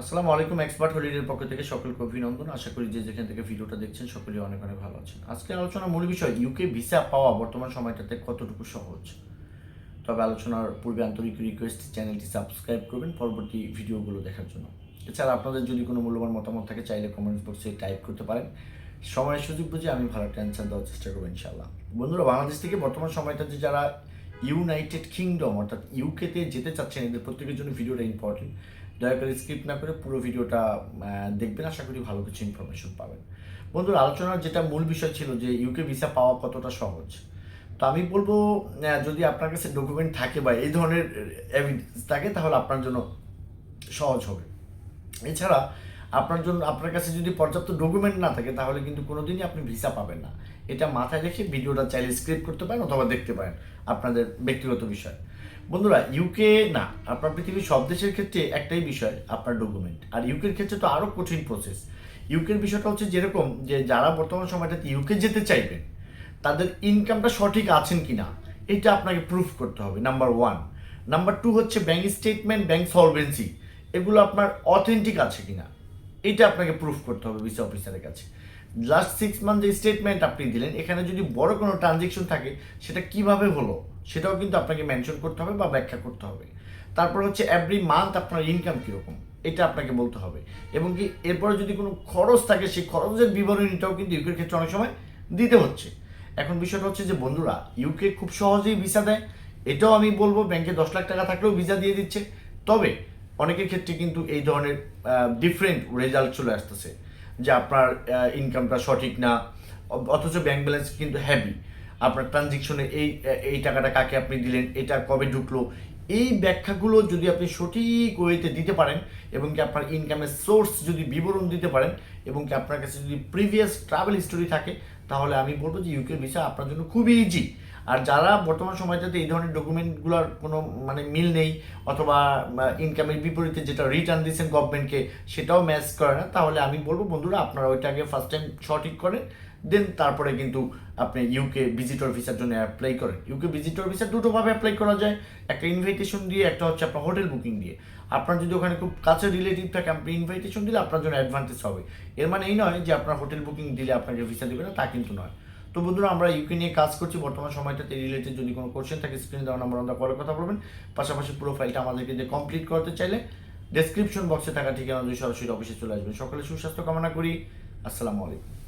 আসসালামু আলাইকুম এক্সপার্ট হলিডের পক্ষ থেকে সকলকে অভিনন্দন। আশা করি যে যেখান থেকে ভিডিওটা দেখছেন, সকলেই অনেক অনেক ভালো আছেন। আজকে আলোচনার মূল বিষয় ইউকে ভিসা পাওয়া বর্তমান সময়টাতে কতটুকু সহজ? তবে আলোচনার পূর্বে আন্তরিক রিকোয়েস্ট চ্যানেলটি সাবস্ক্রাইব করবেন পরবর্তী ভিডিওগুলো দেখার জন্য। এছাড়া আপনাদের যদি কোনো মূল্যবান মতামত থাকে, চাইলে কমেন্ট বক্সে টাইপ করতে পারেন। সময়ের সুযোগ বুঝে আমি ভালো একটা অ্যান্সার দেওয়ার চেষ্টা করব ইনশাল্লাহ বন্ধুরা, বাংলাদেশ থেকে বর্তমান সময়টাতে যারা ইউনাইটেড কিংডম অর্থাৎ ইউকেতে যেতে চাচ্ছেন, এদের প্রত্যেকের জন্য ভিডিওটা ইম্পর্টেন্ট দয়া করে স্কিপ না করে পুরো ভিডিওটা দেখবেন। আশা করি ভালো কিছু ইনফরমেশন পাবেন। বন্ধুরা, আলোচনার যেটা মূল বিষয় ছিল যে ইউকে ভিসা পাওয়া কতটা সহজ। তো আমি বলব যদি আপনার কাছে ডকুমেন্ট থাকে বা এই ধরনের এভিডেন্স থাকে, তাহলে আপনার জন্য সহজ হবে। এছাড়া আপনার জন্য, আপনার কাছে যদি পর্যাপ্ত ডকুমেন্ট না থাকে, তাহলে কিন্তু কোনোদিনই আপনি ভিসা পাবেন না। এটা মাথায় রেখে ভিডিওটা চাইলে স্ক্রিপ্ট করতে পারেন অথবা দেখতে পারেন আপনাদের ব্যক্তিগত বিষয়। বন্ধুরা ইউকে না, আপনার পৃথিবীর সব দেশের ক্ষেত্রে একটাই বিষয়, আপনার ডকুমেন্ট আর ইউকের ক্ষেত্রে তো আরও কঠিন প্রসেস ইউকের বিষয়টা হচ্ছে যেরকম যে যারা বর্তমান সময়টাতে ইউকে যেতে চাইবেন, তাদের ইনকামটা সঠিক আছেন কিনা, এটা আপনাকে প্রুফ করতে হবে নাম্বার ওয়ান নাম্বার টু হচ্ছে ব্যাংক স্টেটমেন্ট ব্যাঙ্ক সলভেন্সি এগুলো আপনার অথেন্টিক আছে কিনা। এটা আপনাকে প্রুফ করতে হবে ভিসা অফিসারের কাছে। লাস্ট সিক্স মান্থ যে স্টেটমেন্ট আপনি দিলেন, এখানে যদি বড় কোনো ট্রানজেকশন থাকে, সেটা কীভাবে হলো, সেটাও কিন্তু আপনাকে মেনশন করতে হবে বা ব্যাখ্যা করতে হবে। তারপর হচ্ছে এভরি মান্থ আপনার ইনকাম কীরকম, এটা আপনাকে বলতে হবে। এবং কি এরপরে যদি কোনো খরচ থাকে, সেই খরচের বিবরণীটাও কিন্তু ইউকের ক্ষেত্রে অনেক সময় দিতে হচ্ছে। এখন বিষয়টা হচ্ছে যে, বন্ধুরা ইউকে খুব সহজেই ভিসা দেয়। এটাও আমি বলব ব্যাংকে দশ লাখ টাকা থাকলেও ভিসা দিয়ে দিচ্ছে। তবে অনেকের ক্ষেত্রে কিন্তু এই ধরনের ডিফারেন্ট রেজাল্ট চলে আসতেছে, যে আপনার ইনকামটা সঠিক না, অথচ ব্যাংক ব্যালেন্স কিন্তু হ্যাভি আপনার ট্রানজেকশনে এই এই টাকাটা কাকে আপনি দিলেন, এটা কবে ঢুকলো, এই ব্যাখ্যাগুলো যদি আপনি সঠিক ওয়েতে দিতে পারেন, এবং কি আপনার ইনকামের সোর্স যদি বিবরণ দিতে পারেন, এবং কি আপনার কাছে যদি প্রিভিয়াস ট্রাভেল হিস্টোরি থাকে, তাহলে আমি বলব যে ইউকে ভিসা আপনার জন্য খুবই ইজি আর যারা বর্তমান সময়টাতে এই ধরনের ডকুমেন্টগুলোর কোনো মানে মিল নেই, অথবা ইনকামের বিপরীতে যেটা রিটার্ন দিচ্ছেন গভর্নমেন্টকে সেটাও ম্যাচ করে না, তাহলে আমি বলব, বন্ধুরা, আপনারা ওইটাকে ফার্স্ট টাইম সঠিক করেন দেন তারপরে কিন্তু আপনি ইউকে ভিজিটর ভিসার জন্য অ্যাপ্লাই করেন। ইউকে ভিজিটর ভিসা দুটোভাবে অ্যাপ্লাই করা যায়, একটা ইনভাইটেশন দিয়ে, একটা হচ্ছে আপনার হোটেল বুকিং দিয়ে। আপনার যদি ওখানে খুব কাছে রিলেটিভ থাকে, আপনি ইনভাইটেশন দিলে আপনার জন্য অ্যাডভান্টেজ হবে। এর মানে এই নয় যে আপনার হোটেল বুকিং দিলে আপনাকে ভিসা দেবে না, তা কিন্তু নয়। তো বন্ধুরা, আমরা ইউকে নিয়ে কাজ করছি। বর্তমান সময়টাতে রিলেটেড যদি কোনো কোশ্চেন থাকে স্ক্রিনে দেওয়া নাম্বার আমরা কলে কথা বলবেন। পাশাপাশি পুরো ফাইলটা আমাদেরকে দিয়ে কমপ্লিট করতে চাইলে ডেসক্রিপশন বক্সে থাকা ঠিকানা দিয়ে সরাসরি অফিসে চলে আসবেন। সকলে সুস্বাস্থ্য কামনা করি। আসসালামু আলাইকুম।